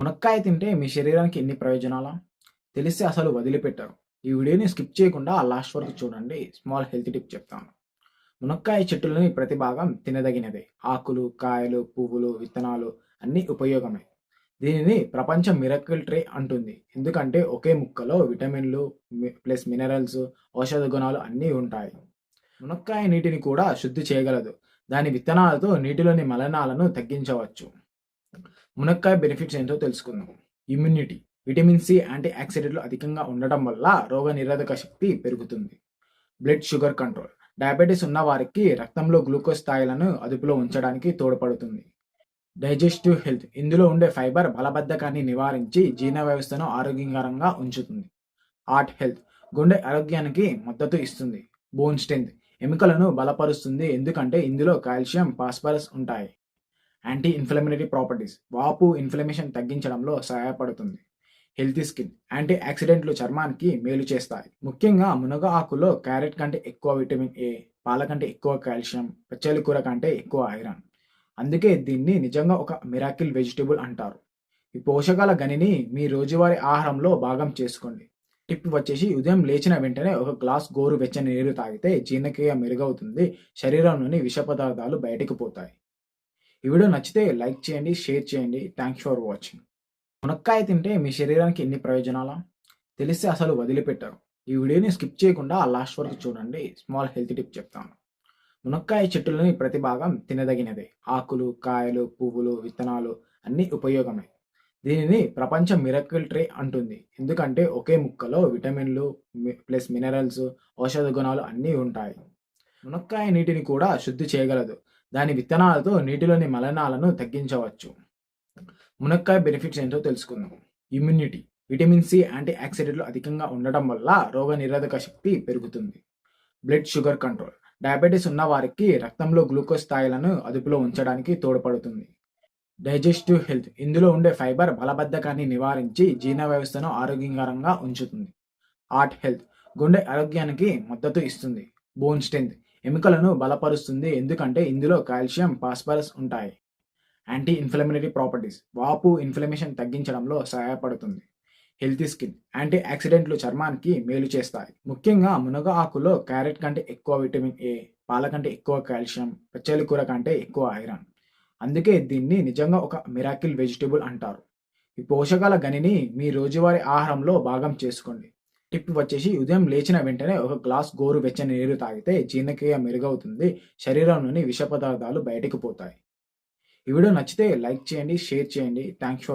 మునక్కాయ తింటే మీ శరీరానికి ఎన్ని ప్రయోజనాలా? తెలిస్తే అసలు వదిలిపెట్టరు. ఈ వీడియోని స్కిప్ చేయకుండా లాస్ట్ వరకు చూడండి. స్మాల్ హెల్త్ టిప్ చెప్తాను. మునక్కాయ చెట్టులోని ప్రతి భాగం తినదగినదే. ఆకులు, కాయలు, పువ్వులు, విత్తనాలు అన్నీ ఉపయోగమే. దీనిని ప్రపంచ మిరకిల్ ట్రీ అంటుంది. ఎందుకంటే ఒకే ముక్కలో విటమిన్లు, ప్లస్ మినరల్స్, ఔషధ గుణాలు అన్నీ ఉంటాయి. మునక్కాయ నీటిని కూడా శుద్ధి చేయగలదు. దాని విత్తనాలతో నీటిలోని మలనాలను తగ్గించవచ్చు. మునక్కాయ బెనిఫిట్స్ ఏంటో తెలుసుకుందాం. ఇమ్యూనిటీ విటమిన్ సి యాంటీ ఆక్సిడెంట్లు అధికంగా ఉండటం వల్ల రోగనిరోధక శక్తి పెరుగుతుంది. బ్లడ్ షుగర్ కంట్రోల్ డయాబెటిస్ ఉన్న వారికి రక్తంలో గ్లూకోజ్ స్థాయిలను అదుపులో ఉంచడానికి తోడ్పడుతుంది. డైజెస్టివ్ హెల్త్ ఇందులో ఉండే ఫైబర్ బలబద్ధకాన్ని నివారించి జీర్ణ వ్యవస్థను ఆరోగ్యకరంగా ఉంచుతుంది. హార్ట్ హెల్త్ గుండె ఆరోగ్యానికి మద్దతు ఇస్తుంది. బోన్ స్ట్రెంత్ ఎముకలను బలపరుస్తుంది ఎందుకంటే ఇందులో కాల్షియం, ఫాస్ఫరస్ ఉంటాయి. యాంటీ ఇన్ఫ్లమేటరీ ప్రాపర్టీస్ వాపు, ఇన్ఫ్లమేషన్ తగ్గించడంలో సహాయపడుతుంది. హెల్తీ స్కిన్ యాంటీ ఆక్సిడెంట్లు చర్మానికి మేలు చేస్తాయి. ముఖ్యంగా మునగ ఆకులో క్యారెట్ కంటే ఎక్కువ విటమిన్ ఏ, పాల కంటే ఎక్కువ కాల్షియం, పచ్చలి కూర కంటే ఎక్కువ ఐరన్. అందుకే దీన్ని నిజంగా ఒక మిరాకిల్ వెజిటేబుల్ అంటారు. ఈ పోషకాల గనిని మీ రోజువారీ ఆహారంలో భాగం చేసుకోండి. టిప్ వచ్చేసి ఉదయం లేచిన వెంటనే ఒక గ్లాస్ గోరువెచ్చని నీరు తాగితే జీర్ణక్రియ మెరుగవుతుంది. శరీరంలోని విష పదార్థాలు బయటకు పోతాయి. ఈ వీడియో నచ్చితే లైక్ చేయండి, షేర్ చేయండి. Thanks for watching. మునక్కాయ తింటే మీ శరీరానికి ఎన్ని ప్రయోజనాలా? తెలిస్తే అసలు వదిలిపెట్టారు ఈ వీడియోని స్కిప్ చేయకుండా లాస్ట్ వరకు చూడండి. స్మాల్ హెల్త్ టిప్ చెప్తాను. మునక్కాయ చెట్టులోని ప్రతి భాగం తినదగినదే. ఆకులు, కాయలు, పువ్వులు, విత్తనాలు అన్నీ ఉపయోగమే. దీనిని ప్రపంచ మిరకిల్ ట్రీ అంటుంది. ఎందుకంటే ఒకే ముక్కలో విటమిన్లు, ప్లస్ మినరల్స్, ఔషధ గుణాలు అన్నీ ఉంటాయి. మునక్కాయ నీటిని కూడా శుద్ధి చేయగలదు. దాని విత్తనాలతో నీటిలోని మలనాలను తగ్గించవచ్చు. మునక్కాయ బెనిఫిట్స్ ఏంటో తెలుసుకుందాం. ఇమ్యూనిటీ విటమిన్ సి యాంటీ ఆక్సిడెంట్లు అధికంగా ఉండటం వల్ల రోగనిరోధక శక్తి పెరుగుతుంది. బ్లడ్ షుగర్ కంట్రోల్ డయాబెటీస్ ఉన్న వారికి రక్తంలో గ్లూకోజ్ స్థాయిలను అదుపులో ఉంచడానికి తోడ్పడుతుంది. డైజెస్టివ్ హెల్త్ ఇందులో ఉండే ఫైబర్ బలబద్ధకాన్ని నివారించి జీర్ణ వ్యవస్థను ఆరోగ్యకరంగా ఉంచుతుంది. హార్ట్ హెల్త్ గుండె ఆరోగ్యానికి మద్దతు ఇస్తుంది. బోన్ స్ట్రెంగ్త్ ఎముకలను బలపరుస్తుంది ఎందుకంటే ఇందులో కాల్షియం, ఫాస్ఫరస్ ఉంటాయి. యాంటీ ఇన్ఫ్లమేటరీ ప్రాపర్టీస్ వాపు, ఇన్ఫ్లమేషన్ తగ్గించడంలో సహాయపడుతుంది. హెల్తీ స్కిన్ యాంటీ ఆక్సిడెంట్లు చర్మానికి మేలు చేస్తాయి. ముఖ్యంగా మునగ ఆకులో క్యారెట్ కంటే ఎక్కువ విటమిన్ ఏ, పాల కంటే ఎక్కువ కాల్షియం, పచ్చలి కూర కంటే ఎక్కువ ఐరన్. అందుకే దీన్ని నిజంగా ఒక మిరాకిల్ వెజిటేబుల్ అంటారు. ఈ పోషకాల గనిని మీ రోజువారీ ఆహారంలో భాగం చేసుకోండి. టిప్ వచ్చేసి ఉదయం లేచిన వెంటనే ఒక గ్లాస్ గోరు వెచ్చని నీరు తాగితే జీర్ణక్రియ మెరుగవుతుంది. శరీరంలోని విష పదార్థాలు బయటకు పోతాయి. ఈ వీడియో నచ్చితే లైక్ చేయండి, షేర్ చేయండి. Thanks for